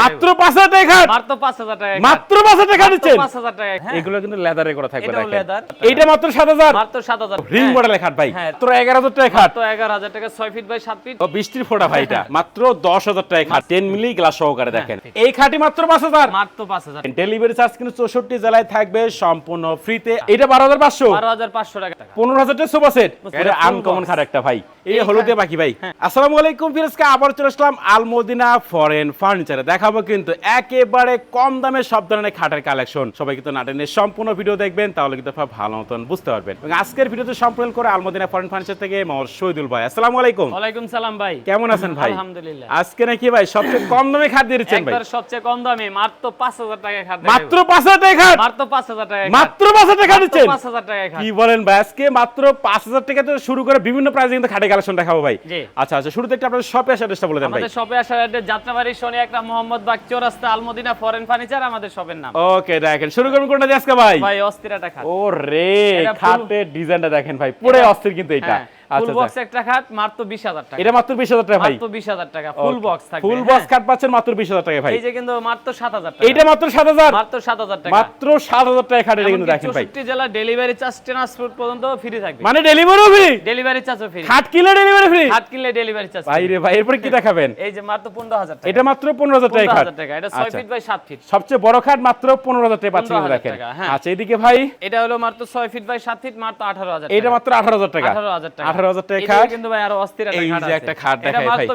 মাত্র পাঁচ হাজার টাকা মাত্র পাঁচ হাজার টাকা মাত্র পাঁচ হাজার টাকা দিচ্ছেন। পাঁচ হাজার টাকা হ্যাঁ এগুলো কিন্তু লেদারে করা থাকবে দেখেন। leather। এইটা মাত্র সাত হাজার। মাত্র সাত হাজার। রিং মডেলের খাট ভাই। হ্যাঁ। মাত্র টাকা খাট তো এগারো হাজার টাকা ছয় ফিট বাই ফিট ও ফোটা ভাই এটা। মাত্র দশ হাজার টাকা খাট মিলি গ্লাস সহকারে দেখেন। এই খাটি মাত্র পাঁচ হাজার। মাত্র পাঁচ হাজার। ডেলিভারি চার্জ কিন্তু চৌষট্টি জেলায় থাকবে সম্পূর্ণ ফ্রিতে এটা বারো হাজার পাঁচশো। বারো হাজার পাঁচশো টাকা। পনেরো হাজার টাকা সোফা সেট এটা আনকমন। খাট একটা ভাই। এই এই হলুদে বাকি ভাই। আসসালামু আলাইকুম ফিরোজকে আবার চলে আসলাম আলমদিনা ফরেন ফার্নিচারে দেখাবো কিন্তু একেবারে কম দামে সব ধরনের খাটের কালেকশন সবাই কিন্তু নাটেনের সম্পূর্ণ ভিডিও দেখবেন তাহলে কিন্তু ভালো মতন বুঝতে পারবেন। এবং আজকের ভিডিওতে সম্পূর্ণ করে আলমদিনা ফরেন ফার্নিচার থেকে মোহাম্মদ শহীদুল ভাই। আসসালামু আলাইকুম। ওয়ালাইকুম সালাম ভাই। কেমন আছেন ভাই? আলহামদুলিল্লাহ। আজকে নাকি ভাই সবচেয়ে কম দামে খাট দিয়ে দিচ্ছেন ভাই? একবার সবচেয়ে কম দামে মাত্র পাঁচ হাজার টাকা খাট মাত্র পাঁচ হাজার টাকা খাট? মাত্র পাঁচ হাজার টাকা মাত্র পাঁচ হাজার টাকা দিচ্ছেন? পাঁচ হাজার টাকা খাট। কি বলেন ভাই আজকে মাত্র পাঁচ হাজার টাকা থেকে শুরু করে বিভিন্ন প্রাইসে কিন্তু খাটের কালেকশন দেখাবো ভাই। জি। আচ্ছা আচ্ছা শুরুতে একটা আপনাদের শপে আসার চেষ্টা বলে দেন ভাই। আমাদের শপে আসার অ্যাড্রেস যাত্রাবাড়ি শনি একটা মোহাম্মদ বাগ চৌরাস্তা আলমদিনা ফরেন ফার্নিচার আমাদের সবের নাম। ওকে দেখেন শুরু করুন কোনটা দিয়ে আজকে ভাই? ভাই অস্থিরাটা খাট। ও রে খাটের ডিজাইনটা দেখেন ভাই পুরো অস্থির কিন্তু এটা। হ্যাঁ, ফুল বক্স আচ্ছা একটা খাট মাত্র বিশ হাজার টাকা। এটা মাত্র বিশ হাজার টাকা ভাই। মাত্র বিশ হাজার টাকা ফুল বক্স থাকবে। ফুল। বক্স খাট পাচ্ছেন মাত্র বিশ হাজার টাকা ভাই। এই যে কিন্তু মাত্র সাত হাজার টাকা। এইটা মাত্র সাত হাজার। মাত্র সাত হাজার টাকা। মাত্র সাত হাজার টাকা খাট এটা কিন্তু দেখেন ভাই। চৌষট্টি জেলা ডেলিভারি চার্জ ট্রান্সপোর্ট পর্যন্ত ফ্রি থাকবে। মানে ডেলিভারিও ফ্রি ডেলিভারি চার্জও ফ্রি খাট কিনলে ডেলিভারি ফ্রি হাত কিনলে ডেলিভারি চার্জ ভাই রে ভাই এরপরে কি দেখাবেন? এই যে মাত্র পনেরো হাজার টাকা। এটা মাত্র পনেরো হাজার টাকা খাট। হাজার টাকা। এটা ছয় আচ্ছা। ফিট বাই সাত ফিট সবচেয়ে বড় খাট মাত্র পনেরো হাজার টাকা পাচ্ছেন 15,000 দেখেন। টাকা, হ্যাঁ। আচ্ছা এদিকে ভাই? এটা হলো মাত্র ছয় ফিট বাই সাত ফিট মাত্র আঠারো হাজার এটা মাত্র আঠারো হাজার টাকা। আঠারো হাজার টাকা। আঠারো হাজার টাকা খাট। কিন্তু ভাই আরও অস্থির একটা এই খাট যে আছে। একটা খাট এটা দেখাই ভাই।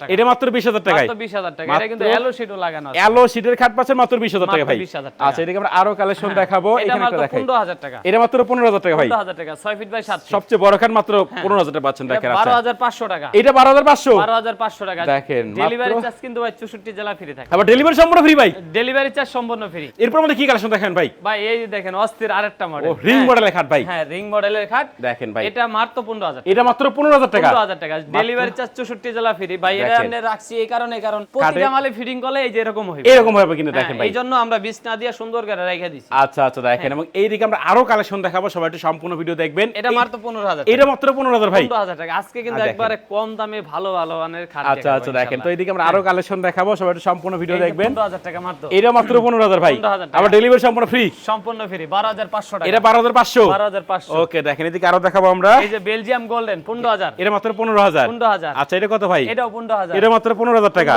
টাকা। এটা মাত্র বিশ হাজার মাত্র বিশ হাজার টাকা। এটা কিন্তু এলো শিটও লাগানো আছে। অ্যালো সিটের খাট পাচ্ছেন মাত্র বিশ হাজার টাকা ভাই। আচ্ছা এদিকে আমরা আরও কালেকশন দেখাবো। এখানে একটা দেখাই। পনেরো হাজার টাকা। এটা মাত্র পনেরো হাজার টাকা ভাই। টাকা ছয় ফিট বাই সাত ফিট সবচেয়ে বড় খাট মাত্র পনেরো হাজার টাকা পাচ্ছেন দেখেন বারো হাজার পাঁচশো টাকা। এটা বারো হাজার পাঁচশো? বারো হাজার পাঁচশো টাকা। দেখেন, ডেলিভারি চার্জ কিন্তু ভাই চৌষট্টি জেলা ফ্রি থাকে। আবার ডেলিভারি সম্পূর্ণ ফ্রি ভাই। ডেলিভারি চার্জ সম্পূর্ণ ফ্রি এরপর আমাদের কি কালেকশন দেখেন ভাই? ভাই এই দেখেন অস্থির আরেকটা ও মডেল রিং মডেলের খাট ভাই। হ্যাঁ রিং মডেলের খাট। দেখেন ভাই। এটা মাত্র পনেরো হাজার এটা মাত্র পনেরো হাজার টাকা। পনেরো হাজার টাকা। ডেলিভারি চার্জ চৌষট্টি জেলা ফ্রি ভাই এটা আমরা রাখছি এই কারণে কারণ প্রতিটা মালে ফিটিং করলে এই যে এরকম এরকম কিন্তু দেখেন হ্যাঁ, ভাই। এই আমরা বিষ না দিয়ে সুন্দর করে রেখে দিছি। আচ্ছা আচ্ছা দেখেন। এবং এইদিকে আমরা আরও কালেকশন দেখাবো। সবাই একটু সম্পূর্ণ ভিডিও দেখবেন। এটা মাত্র পনেরো হাজার এটা মাত্র পনেরো হাজার ভাই। পনেরো হাজার টাকা। আজকে কিন্তু একবারে কম দামে ভালো ভালো মানের খাট আচ্ছা আচ্ছা দেখেন। তো এইদিকে আমরা আরও কালেকশন দেখাবো। সবাই একটু সম্পূর্ণ ভিডিও দেখবেন। পনেরো হাজার টাকা মাত্র। এটা মাত্র পনেরো হাজার ভাই। 15,000 আবার ডেলিভারি সম্পূর্ণ ফ্রি সম্পূর্ণ ফ্রি বারো হাজার পাঁচশো টাকা। এটা বারো হাজার পাঁচশো। বারো হাজার পাঁচশো। ওকে দেখেন। এদিকে আরও দেখাবো আমরা। এই যে বেলজিয়াম গোল্ডেন পনেরো হাজার। এটা মাত্র পনেরো হাজার। পনেরো হাজার। আচ্ছা এটা কত ভাই? এটাও পনেরো হাজার। এটা মাত্র পনেরো হাজার টাকা।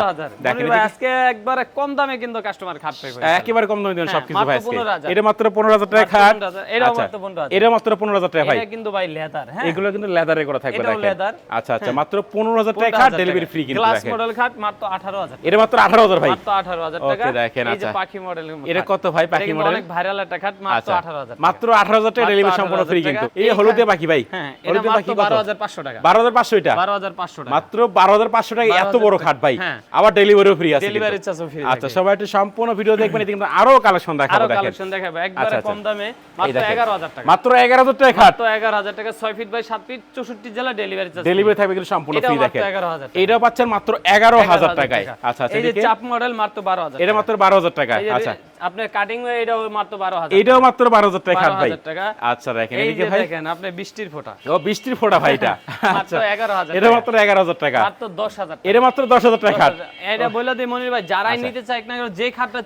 দেখেন ভাই, আজকে একবারে কম দামে কিন্তু কাস্টমার খাট পেয়ে একেবারে কম দামে দিবেন হ্যাঁ, সবকিছু ভাই আজকে। এটা মাত্র পনেরো হাজার টাকা খাট। 15,000 আচ্ছা মাত্র 15,000 এটা মাত্র পনেরো হাজার টাকা ভাই। এটা কিন্তু ভাই লেদার হ্যাঁ। এগুলো কিন্তু লেদারে করা থাকবে দেখেন। leather। আচ্ছা আচ্ছা মাত্র পনেরো হাজার টাকা খাট ডেলিভারি ফ্রি কিন্তু দেখেন। মডেল খাট মাত্র আঠারো হাজার এটা মাত্র আঠারো হাজার ভাই। মাত্র আঠারো হাজার Okay, টাকা। দেখেন, এই যে আচ্ছা। পাখি মডেল এটা কত ভাই পাখি মডেল অনেক ভাইরাল একটা খাট মাত্র আচ্ছা আঠারো হাজার মাত্র আঠারো হাজার টাকা ডেলিভারি 18,000 সম্পূর্ণ ফ্রি কিন্তু। এই হলুদে পাখি ভাই। হ্যাঁ এটা হলুদে মাত্র পাখি কত বারো হাজার পাঁচশো টাকা। বারো হাজার পাঁচশো এটা? বারো হাজার পাঁচশো টাকা। মাত্র বারো হাজার পাঁচশো টাকা এত বড় খাট ভাই। হ্যাঁ। আবার ডেলিভারিও ফ্রি আছে ডেলিভারি চার্জও ফ্রি আচ্ছা সবাই একটু সম্পূর্ণ ভিডিও দেখবেন এদিকে আরও কালেকশন দেখাবো আরও কালেকশন দেখাবে একবারে আচ্ছা, আচ্ছা। কম দামে মাত্র দেখেন। এগারো হাজার টাকা। মাত্র এগারো হাজার টাকা খাট। তো এগারো হাজার টাকা ছয় ফিট বাই সাত ফিট চৌষট্টি জেলা ডেলিভারি চার্জ ডেলিভারি থাকবে কিন্তু সম্পূর্ণ এটাও ফ্রি মাত্র দেখেন। 11,000 পাচ্ছেন মাত্র এগারো হাজার টাকায়। আচ্ছা আচ্ছা এই যে চাপ মডেল মাত্র বারো হাজার এটা মাত্র বারো হাজার টাকা আচ্ছা। আপনার কাটিং এটাও মাত্র বারো হাজার। এটাও মাত্র বারো হাজার টাকা খাট ভাই। টাকা। আচ্ছা দেখেন এই যে দেখেন আপনি বৃষ্টির ফোঁটা। ও বৃষ্টির ফোটা ভাই এটা। আচ্ছা এগারো হাজার এটা মাত্র এগারো হাজার টাকা। মাত্র দশ হাজার টাকা। এটা মাত্র দশ হাজার টাকা খাট। এটা বলে দিই মনির ভাই যারাই আচ্ছা। নিতে চায় না যে খাটটা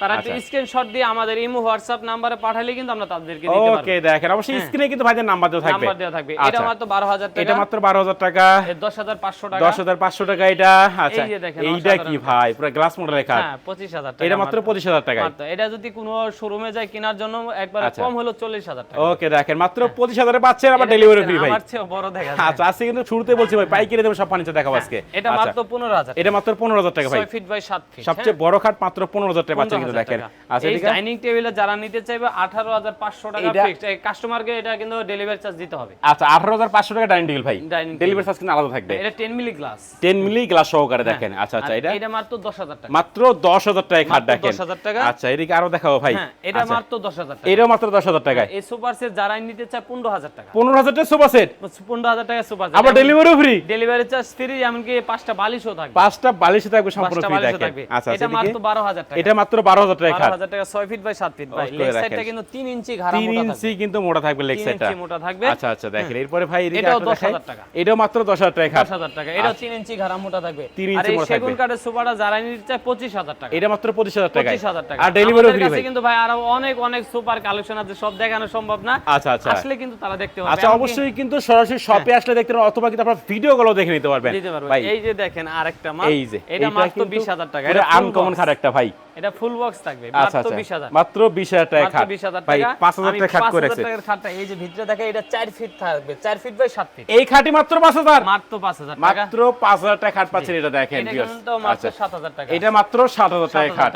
তারা একটু আচ্ছা। স্ক্রিনশট দিয়ে আমাদের ইমো হোয়াটসঅ্যাপ নাম্বারে পাঠালে কিন্তু আমরা তাদেরকে দিতে পারব। ওকে দেখেন অবশ্যই স্ক্রিনে কিন্তু ভাইদের নাম্বার দেওয়া থাকবে। নাম্বার দেওয়া থাকবে। আচ্ছা। এটা মাত্র বারো হাজার এটা মাত্র বারো হাজার টাকা। দশ হাজার পাঁচশো টাকা। দশ হাজার পাঁচশো টাকা এটা। আচ্ছা এই যে দেখেন, এইটা কি ভাই? পুরো গ্লাস মডেলের খাট। হ্যাঁ পঁচিশ হাজার টাকা এটা মাত্র পঁচিশ হাজার টাকায়। এটা যদি কোনো শোরুমে যায় কেনার জন্য একবার আচ্ছা। কম হলো চল্লিশ হাজার টাকা। ওকে দেখেন মাত্র পঁচিশ হাজারে পাচ্ছেন আবার ডেলিভারি ফ্রি ভাই। আমার চেয়েও বড় দেখা যায়। আচ্ছা আজকে কিন্তু শুরুতে বলছি ভাই পাইকারি দেবো সব ফার্নিচার দেখাবো আজকে। এটা আচ্ছা, মাত্র পনেরো হাজার এটা মাত্র পনেরো হাজার টাকা ভাই। ছয় ফিট বাই সাত ফিট সবচেয়ে বড় খাট মাত্র পনেরো হাজার টাকা পাচ্ছেন কিন্তু দেখেন। আচ্ছা এই ডাইনিং টেবিলে যারা নিতে চাইবে আঠারো হাজার পাঁচশো টাকা এইটা- ফিক্সড কাস্টমারকে এটা কিন্তু ডেলিভারি চার্জ দিতে হবে। আচ্ছা আঠারো হাজার পাঁচশো টাকা ডাইনিং টেবিল ভাই। ডেলিভারি চার্জ কিন্তু আলাদা থাকবে। এটা ten milli glass ten milli glass সহকারে দেখেন। আচ্ছা আচ্ছা এটা এটা মাত্র দশ হাজার টাকা। মাত্র দশ হাজার টাকা খাট দেখেন। 10,000 টাকা। আচ্ছা এদিকে আরও দেখাবো ভাই? হ্যাঁ এটা আচ্ছা, মাত্র দশ হাজার টাকা। এটাও মাত্র দশ হাজার টাকায়। এই সুপার সেট যারা নিতে চায় পনেরো হাজার টাকা। পনেরো হাজার টাকা সোফা সেট? পনেরো হাজার টাকা সুপার আবার delivery free delivery charge free এমনকি পাঁচটা বালিশও থাকবে। পাঁচটা বালিশে থাকবে সম্পূর্ণ ফ্রি থাকবে। আচ্ছা এটা আচ্ছা মাত্র এদিকে বারো হাজার টাকা। এটা মাত্র বারো হাজার টাকা বারো খাট। হাজার টাকা ছয় ফিট বাই সাত ফিট ভাই লেগ সাইডটা কিন্তু তিন ইঞ্চি ঘাড়া মোটা ইঞ্চি কিন্তু মোটা থাকবে লেগ সাইডটা ইঞ্চি মোটা থাকবে। আচ্ছা আচ্ছা দেখেন এরপরে ভাই এদিকে এটাও দেখাই। 10,000 টাকা। এটাও মাত্র দশ হাজার টাকা খাট। দশ হাজার টাকা। এটাও তিন ইঞ্চি ঘাড়া মোটা থাকবে। আর ইঞ্চি এই সেগুন কাঠের সোফাটা যারা নিতে চায় পঁচিশ হাজার টাকা। এটা মাত্র পঁচিশ হাজার টাকা পঁচিশ হাজার টাকা আর ডেলিভারিও ফ্রি ভাই। কিন্তু ভাই আরও অনেক অনেক সুপার কালেকশন আছে সব দেখানো সম্ভব না। আচ্ছা আচ্ছা। আসলে কিন্তু তারা দেখতে পাবে আচ্ছা অবশ্যই কিন্তু সরাসরি শপে আসলে দেখতে পারবেন অথবা কিন্তু আপনারা ভিডিও গুলো দেখে নিতে পারবেন। এই যে দেখেন আরেকটা মাল এই যে এটা মাত্র বিশ হাজার টাকা। এটা আনকমন খাট একটা ভাই। এটা ফুল বক্স থাকবে। আচ্ছা মাত্র আচ্ছা। বিশ হাজার। মাত্র বিশ হাজার টাকা খাট। বিশ হাজার ভাই টাকা। খাট 5,000 করেছে টাকার খাটটা এই যে ভিতরে দেখে এটা চার ফিট থাকবে। চার ফিট বাই সাত ফিট এই খাটি মাত্র পাঁচ হাজার? মাত্র পাঁচ হাজার টাকা। মাত্র পাঁচ হাজার টাকা খাট পাচ্ছেন এটা দেখেন এটা কিন্তু মাত্র আচ্ছা। সাত হাজার টাকা। এটা মাত্র সাত হাজার টাকা। খাট।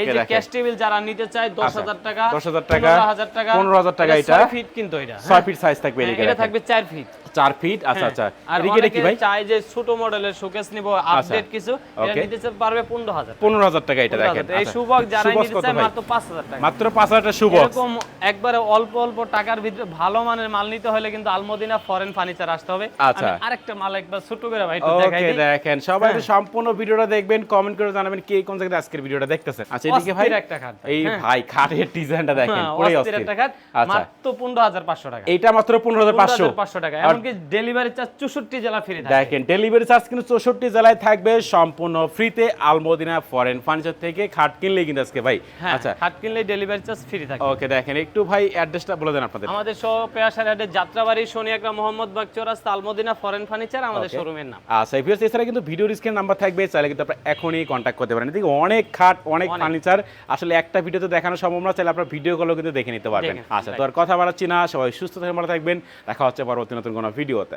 এই যে ক্যাশ টেবিল যারা নিতে চায় দশ আচ্ছা, হাজার টাকা 10,000 টাকা, 15,000 টাকা 15,000 টাকা এটা। ছয় ফিট কিন্তু এটা ছয় ফিট সাইজ থাকবে হ্যাঁ, এটা থাকবে চার ফিট চার ফিট আচ্ছা আচ্ছা। আর এটা কি ভাই। চায় যে ছোট মডেলের শোকেস নিব আপডেট কিছু এটা নিতে পারবে পনেরো হাজার পনেরো হাজার টাকা এটা দেখেন। এই আচ্ছা। সুবক যারা নিতে চায় মাত্র টাকা মাত্র টাকা শুবক্স এরকম একবারে অল্প অল্প টাকার ভিতরে ভালো মানের মাল নিতে হলে কিন্তু আলমদিনা ফরেন ফার্নিচার আসতে হবে আচ্ছা। আরেকটা মাল একবার ছোট করে ভাই একটু দেখাই ওকে দিই। দেখেন সবাই হ্যাঁ। সম্পূর্ণ ভিডিওটা দেখবেন কমেন্ট করে জানাবেন কে কোন জায়গায় আজকের ভিডিওটা দেখতেছেন আচ্ছা এদিকে ভাই একটা খাট। এই হ্যাঁ। ভাই খাটের ডিজাইনটা দেখেন হ্যাঁ, পুরোই অস্থির অস্থির একটা খাট, আচ্ছা মাত্র পনেরো হাজার পাঁচশো টাকা এইটা মাত্র পনেরো হাজার পাঁচশো 15,500 টাকা এমনকি ডেলিভারি চার্জ চৌষট্টি জেলা ফ্রি থাকে দেখেন ডেলিভারি চার্জ কিন্তু চৌষট্টি জেলায় থাকবে সম্পূর্ণ ফ্রিতে আলমদিনা ফরেন ফার্নিচার থেকে খাট কিনলেই কিন্তু আজকে ভাই। হ্যাঁ আচ্ছা। খাট কিনলে ডেলিভারি চার্জ ফ্রি থাকে। ওকে দেখেন একটু ভাই অ্যাড্রেসটা বলে দেন আপনাদের। আমাদের শপে আসার আগে যাত্রাবাড়ি শনিয়াকরা মোহাম্মদ বাগ চৌরাস্তা আলমদিনা ফরেন ফার্নিচার আমাদের শোরুমের নাম। আচ্ছা ভিউয়ার্স এছাড়া কিন্তু ভিডিও স্ক্রিন নাম্বার থাকবে চাইলে কিন্তু আপনারা এখনই কন্ট্যাক্ট করতে পারেন। এদিকে অনেক খাট অনেক অনেক। ফার্নিচার আসলে একটা ভিডিওতে দেখানো সম্ভব না চাইলে আপনার ভিডিও কলও কিন্তু দেখে নিতে পারবেন। আচ্ছা তো আর কথা বাড়াচ্ছি না সবাই সুস্থ থাকবেন ভালো থাকবেন। দেখা হচ্ছে পরবর্তী নতুন কোনো ভিডিওতে